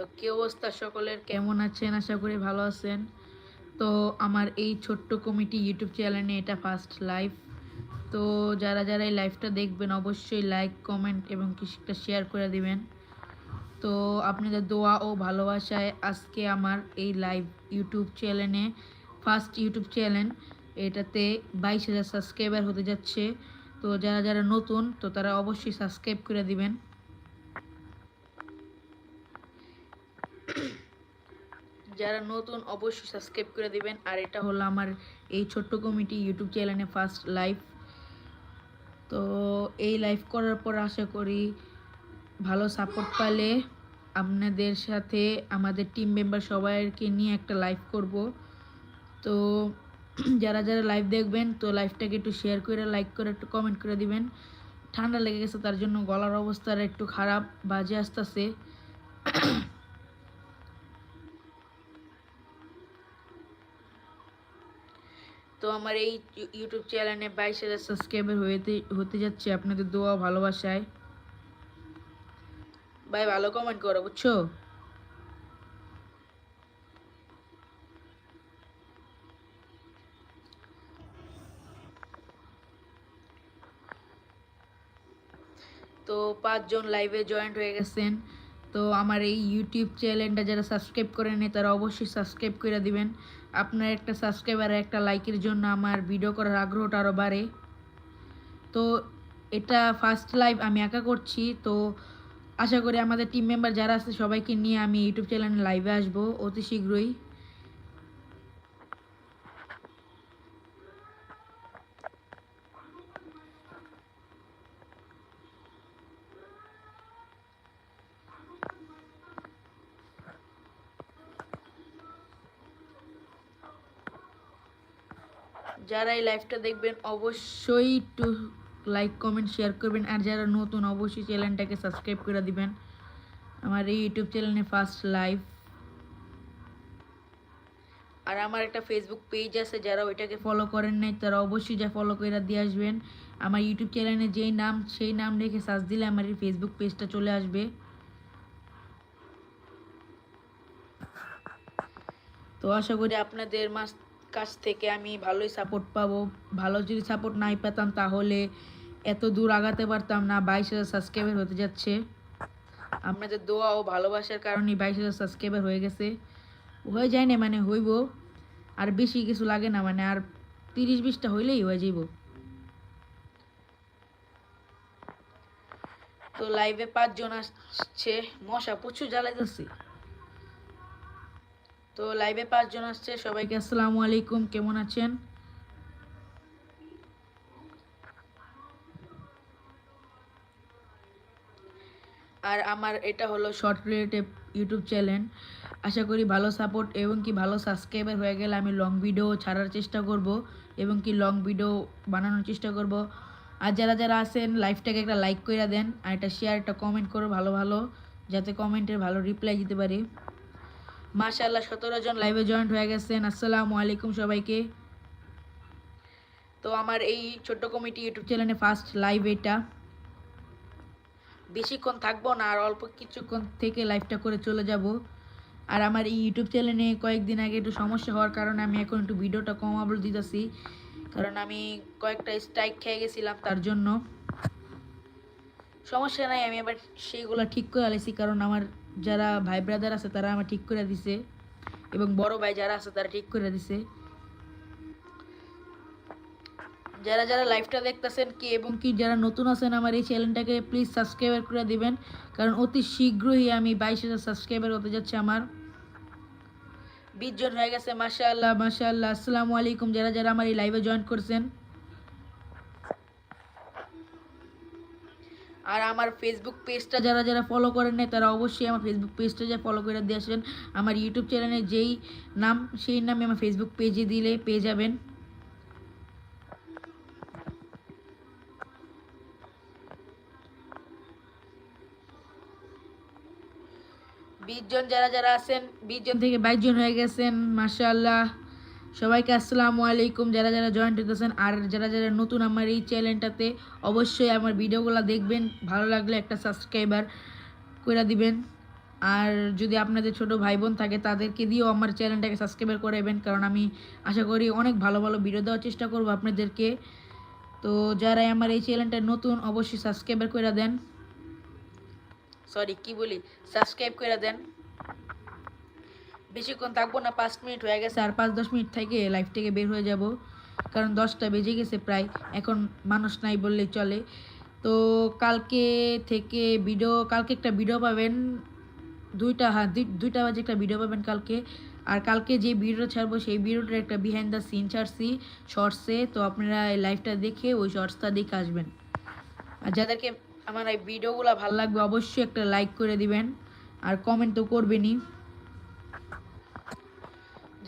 তো কি অবস্থা সকলের? কেমন আছেন? আশা করি ভালো আছেন। তো আমার এই ছোট্ট কমিটি ইউটিউব চ্যানেলে এটা ফার্স্ট লাইভ তো যারা যারা এই লাইভটা দেখবেন, অবশ্যই লাইক কমেন্ট এবং কিছুটা শেয়ার করে দিবেন। তো আপনাদের দোয়া ও ভালোবাসায় আজকে আমার এই লাইভ ইউটিউব চ্যানেলে ফার্স্ট ইউটিউব চ্যানেল। এটাতে বাইশ হাজার সাবস্ক্রাইবার হতে যাচ্ছে। তো যারা যারা নতুন, তো তারা অবশ্যই সাবস্ক্রাইব করে দিবেন। যারা নতুন অবশ্যই সাবস্ক্রাইব করে দিবেন। আর এটা হলো আমার এই ছোট্ট কমিটি ইউটিউব চ্যানেলে ফার্স্ট লাইভ তো এই লাইভ করার পর আশা করি ভালো সাপোর্ট পালে আপনাদের সাথে আমাদের টিম মেম্বার সবাইকে নিয়ে একটা লাইভ করব। তো যারা যারা লাইভ দেখবেন, তো লাইভটাকে একটু শেয়ার করে লাইক করে, একটু কমেন্ট করে দিবেন। ঠান্ডা লেগে গেছে, তার জন্য গলার অবস্থা একটু খারাপ, বাজে আসতেছে। তো আমার এই ইউটিউব চ্যানেলে বাইশ হাজার সাবস্ক্রাইবার হতে হতে যাচ্ছে। আপনাদের দোয়া ভালোবাসায়। ভাই, ভালো কমেন্ট করো, বুঝছ? তো পাঁচজন লাইভে জয়েন্ট হয়ে গেছেন। তো আমার এই ইউটিউব চ্যানেলটা যারা সাবস্ক্রাইব করে নেয়, তারা অবশ্যই সাবস্ক্রাইব করে দিবেন। আপনার একটা সাবস্ক্রাইব আর একটা লাইকের জন্য আমার ভিডিও করার আগ্রহটা আরও বাড়ে। তো এটা ফার্স্ট লাইভ আমি একা করছি, তো আশা করি আমাদের টিম মেম্বার যারা আছে সবাইকে নিয়ে আমি ইউটিউব চ্যানেলে লাইভে আসব অতি শীঘ্রই। যারা এই লাইভটা দেখবেন, অবশ্যই একটু লাইক কমেন্ট শেয়ার করবেন। আর যারা নতুন, অবশ্যই চ্যানেলটাকে সাবস্ক্রাইব করে দিবেন। আমার এই ইউটিউব চ্যানেলে ফার্স্ট লাইভ আর আমার একটা ফেসবুক পেজ আছে, যারা ওইটাকে ফলো করেন নাই, তারা অবশ্যই যা ফলো করে দিয়ে আসবেন। আমার ইউটিউব চ্যানেলে যেই নাম, সেই নাম রেখে সার্চ দিলে আমার এই ফেসবুক পেজটা চলে আসবে। তো আশা করি আপনাদের মাস কাছ থেকে আমি ভালোই সাপোর্ট পাবো। ভালো যদি সাপোর্ট নাই পেতাম তাহলে এত দূর আগাতে পারতাম না, বাইশ হাজার সাবস্ক্রাইবার হতে যাচ্ছে। আপনাদের দোয়া ও ভালোবাসার কারণে বাইশ হাজার সাবস্ক্রাইবার হয়ে গেছে। হয়ে যায় না মানে হইব। আর বেশি কিছু লাগে না মানে আর তিরিশ বিশটা হইলেই হয়ে যাইব। তো লাইভে পাঁচজন আসছে। মশা প্রচুর জ্বালাইতেছে। তো লাইভে পাঁচজন আসছে, সবাইকে আসসালামু আলাইকুম, কেমন আছেন? আর আমার এটা হলো শর্ট রিলেটেড ইউটিউব চ্যানেল আশা করি ভালো সাপোর্ট এবং কি ভালো সাবস্ক্রাইবার হয়ে গেলে আমি লং ভিডিও ছাড়ার চেষ্টা করব এবং কি লং ভিডিও বানানোর চেষ্টা করব। আর যারা যারা আছেন লাইভটাকে একটা লাইক করে দেন, আর একটা শেয়ার একটা কমেন্ট করো ভালো ভালো, যাতে কমেন্টের ভালো রিপ্লাই দিতে পারি। মাশাআল্লাহ, সতেরো জন লাইভে জয়েন্ট হয়ে গেছেন। আসসালামু আলাইকুম সবাইকে। তো আমার এই ছোট্ট কমিটি ইউটিউব চ্যানেলে ফার্স্ট লাইভ এটা। বেশিক্ষণ থাকব না, আর অল্প কিছুক্ষণ থেকে লাইভটা করে চলে যাব। আর আমার এই ইউটিউব চ্যানেলে কয়েকদিন আগে একটু সমস্যা হওয়ার কারণে আমি এখন একটু ভিডিওটা কম দিতেছি। কারণ আমি কয়েকটা স্ট্রাইক খেয়ে গেছিলাম তার জন্য। সমস্যা নাই, আমি আবার সেইগুলো ঠিক করে আলেছি কারণ আমার যারা ভাই ব্রাদার আছে, তারা আমার ঠিক করে দিছে। এবং বড় ভাই যারা আছে, তারা ঠিক করে দিছে। যারা যারা লাইভটা দেখতেছেন কি এবং কি, যারা নতুন আছেন, আমার এই চ্যানেলটাকে প্লিজ সাবস্ক্রাইবার করে দিবেন। কারণ অতি শীঘ্রই আমি বাইশ হাজার সাবস্ক্রাইবার হতে যাচ্ছে আমার। বিশ জন হয়ে গেছে, মাশাআল্লাহ মাশাআল্লাহ। আসসালামু আলাইকুম, যারা যারা আমার এই লাইভে জয়েন করছেন। আর আমার ফেসবুক পেজটা যারা যারা ফলো করেন নাই, তারা অবশ্যই আমার ফেসবুক পেজটা যা ফলো করে দিয়ে আসবেন। আমার ইউটিউব চ্যানেলে যেই নাম, সেই নামে আমার ফেসবুক পেজে দিলে পেয়ে যাবেন। বিশ জন যারা যারা আছেন, বিশ জন থেকে বাইশ জন হয়ে গেছেন, মাশাআল্লাহ। সবাইকে আসসালামু আলাইকুম। যারা যারা জয়েন্ট হতেছেন আর যারা যারা নতুন আমার এই চ্যানেলটাতে অবশ্যই আমার ভিডিওগুলো দেখবেন। ভালো লাগলে একটা সাবস্ক্রাইবার করে দিবেন। আর যদি আপনাদের ছোট ভাই বোন থাকে, তাদেরকে দিয়েও আমার চ্যানেলটাকে সাবস্ক্রাইব করাবেন কারণ আমি আশা করি অনেক ভালো ভালো ভিডিও দেওয়ার চেষ্টা করব আপনাদেরকে। তো যারা আমার এই চ্যানেলটা নতুন, অবশ্যই সাবস্ক্রাইবার করে দেন। সরি কি বলি? সাবস্ক্রাইব করে দেন। বেশিক্ষণ থাকব না, পাঁচ মিনিট হয়ে গেছে আর পাঁচ দশ মিনিট থেকে লাইফ থেকে বের হয়ে যাব। কারণ দশটা বেজে গেছে প্রায়, এখন মানুষ নাই বললেই চলে। তো কালকে থেকে ভিডিও কালকে একটা ভিডিও পাবেন, দুইটা হ্যাঁ দুইটা বাজে একটা ভিডিও পাবেন কালকে। আর কালকে যে ভিডিও ছাড়বো, সেই ভিডিওটার একটা বিহাইন্ড দ্য সিন ছাড়ছি শর্টসে তো আপনারা এই লাইভটা দেখে ওই শর্টসটা দেখে আসবেন। আর যাদেরকে আমার এই ভিডিওগুলো ভালো লাগবে, অবশ্যই একটা লাইক করে দিবেন। আর কমেন্ট তো করবেনই।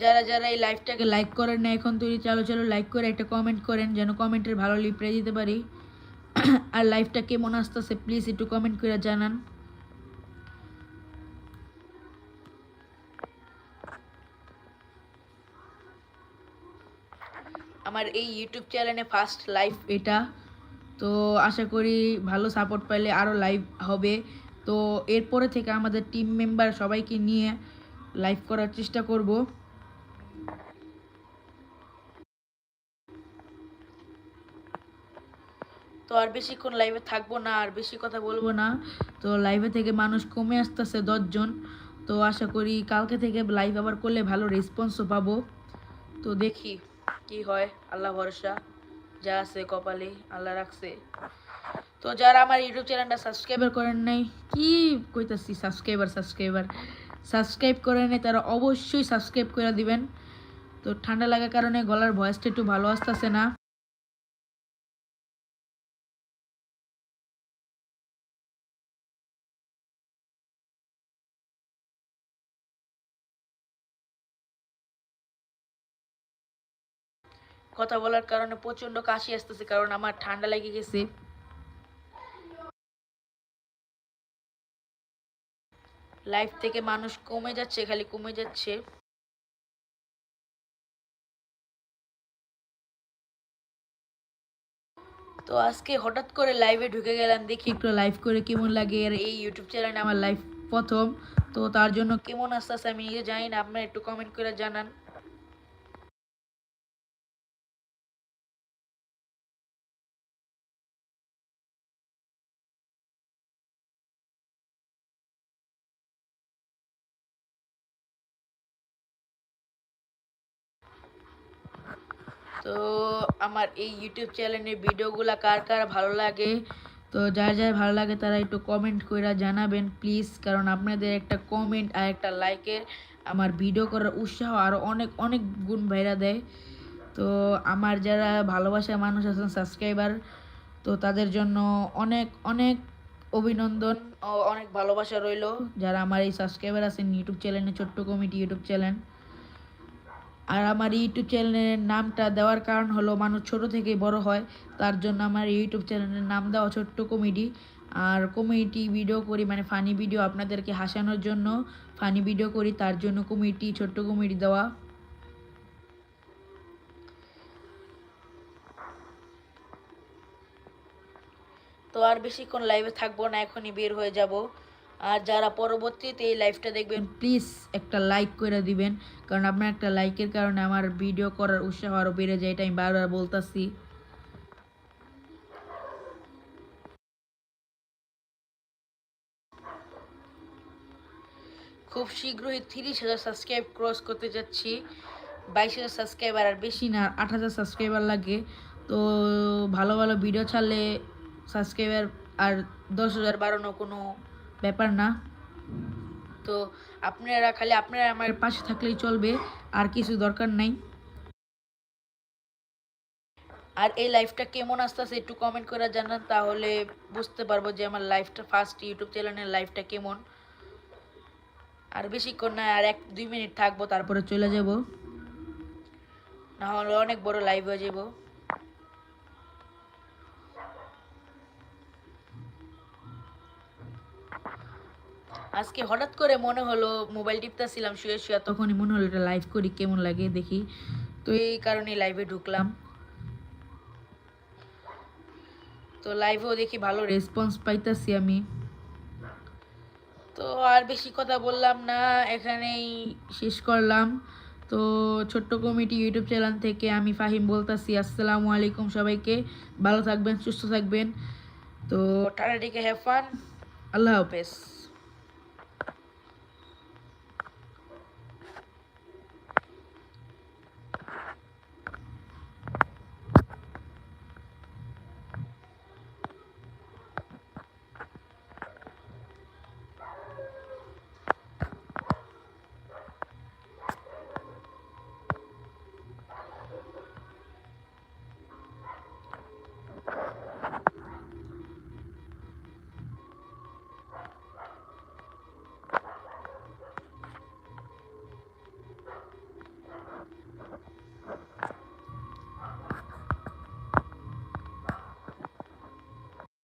যারা যারা এই লাইভটাকে লাইক করেন না, এখন তুই চলো চলো লাইক করে একটা কমেন্ট করেন, যেন কমেন্টের ভালো রিপ্লাই দিতে পারি। আর লাইভটা কেমন আসতেছে প্লিজ একটু কমেন্ট করে জানান। আমার এই ইউটিউব চ্যানেলে ফার্স্ট লাইভ এটা। তো আশা করি ভালো সাপোর্ট পাইলে আরও লাইভ হবে। তো এরপরে থেকে আমাদের টিম মেম্বার সবাইকে নিয়ে লাইভ করার চেষ্টা করব। তো আর বেশিক্ষণ লাইভে থাকব না, আর বেশি কথা বলব না। তো লাইভে থেকে মানুষ কমে আসতেছে দশজন। তো আশা করি কালকে থেকে লাইভ আবার করলে ভালো রেসপন্সও পাবো। তো দেখি কি হয়, আল্লাহ ভরসা। যা আছে কপালে আল্লাহ রাখছে। তো যারা আমার ইউটিউব চ্যানেলটা সাবস্ক্রাইবার করেন নাই, কি কইতাছি সাবস্ক্রাইবার সাবস্ক্রাইবার সাবস্ক্রাইব করেন নাই, তারা অবশ্যই সাবস্ক্রাইব করে দিবেন। তো ঠান্ডা লাগার কারণে গলার ভয়েসটা একটু ভালো আসতেছে না। কথা বলার কারণে প্রচণ্ড কাশি আসতেছে, কারণ আমার ঠান্ডা লেগে গেছে। লাইফ থেকে মানুষ কমে যাচ্ছে, খালি কমে যাচ্ছে। তো আজকে হঠাৎ করে লাইভে ঢুকে গেলাম, দেখি একটু লাইভ করে কেমন লাগে। আর এই ইউটিউব চ্যানেলে আমার লাইভ প্রথম। তো তার জন্য কেমন আস্তে আস্তে আমি নিজে জানি না, আপনারা একটু কমেন্ট করে জানান। তো আমার এই ইউটিউব চ্যানেলের ভিডিওগুলো কার কার ভালো লাগে? তো যার যার ভালো লাগে তারা একটু কমেন্ট করে জানাবেন প্লিজ কারণ আপনাদের একটা কমেন্ট আর একটা লাইকের আমার ভিডিও করার উৎসাহ আরও অনেক অনেক গুণ বাইরা দেয়। তো আমার যারা ভালোবাসা মানুষ আছেন সাবস্ক্রাইবার তো তাদের জন্য অনেক অনেক অভিনন্দন ও অনেক ভালোবাসা রইল যারা আমার এই সাবস্ক্রাইবার আছেন ইউটিউব চ্যানেলে ছোট্ট কমিটি ইউটিউব চ্যানেল আর আমার ইউটিউব চ্যানেলের নামটা দেওয়ার কারণ হলো মানুষ ছোট থেকে বড় হয়, তার জন্য আমার ইউটিউব চ্যানেলের নাম দেওয়া ছোট্ট কমেডি। আর কমেডি ভিডিও করি মানে ফানি ভিডিও আপনাদেরকে হাসানোর জন্য ফানি ভিডিও করি, তার জন্য কমেডি, ছোট্ট কমেডি দেওয়া। তো আর বেশিক্ষণ লাইভে থাকব না, এখনই বের হয়ে যাব। আর যারা পরবর্তীতে এই লাইভটা দেখবেন প্লিজ একটা লাইক করে দিবেন। কারণ আপনার একটা লাইকের কারণে আমার ভিডিও করার উৎসাহ আরও বেড়ে যায়, এটা আমি বারবার বলতাছি। খুব শীঘ্রই তিরিশ হাজার সাবস্ক্রাইব ক্রস করতে যাচ্ছি। বাইশ হাজার সাবস্ক্রাইবার আর বেশি না, আট হাজার সাবস্ক্রাইবার লাগে। তো ভালো ভালো ভিডিও ছাড়লে সাবস্ক্রাইবার আর দশ হাজার বাড়ানো কোনো ব্যাপার না। তো আপনারা খালি আপনারা আমার পাশে থাকলেই চলবে আর কিছু দরকার নাই। আর এই লাইফটা কেমন আসতেছে একটু কমেন্ট করে জানান তাহলে বুঝতে পারব যে আমার লাইফটা ফার্স্ট ইউটিউব চ্যানেলের লাইফটা কেমন। আর বেশিক্ষণ না আর এক দুই মিনিট থাকব তারপরে চলে যাব। না হলে অনেক বড় লাইভ হয়ে যাব। আজকে হঠাৎ করে মনে হলো মোবাইল টিপতেছিলাম শুয়ে শুয়ে, তখনই মনে হলো এটা লাইভ করি, কেমন লাগে দেখি। তো এই কারণে লাইভে ঢুকলাম। তো লাইভেও দেখি ভালো রেসপন্স পাইতাছি আমি। তো আর বেশি কথা বললাম না, এখানেই শেষ করলাম। তো ছোট্ট কমিটি ইউটিউব চ্যানেল থেকে আমি ফাহিম বলতাছি, আসসালামু আলাইকুম সবাইকে, ভালো থাকবেন, সুস্থ থাকবেন। তো টাটা, টিকে হ্যাভ ফান। আল্লাহ হাফেজ।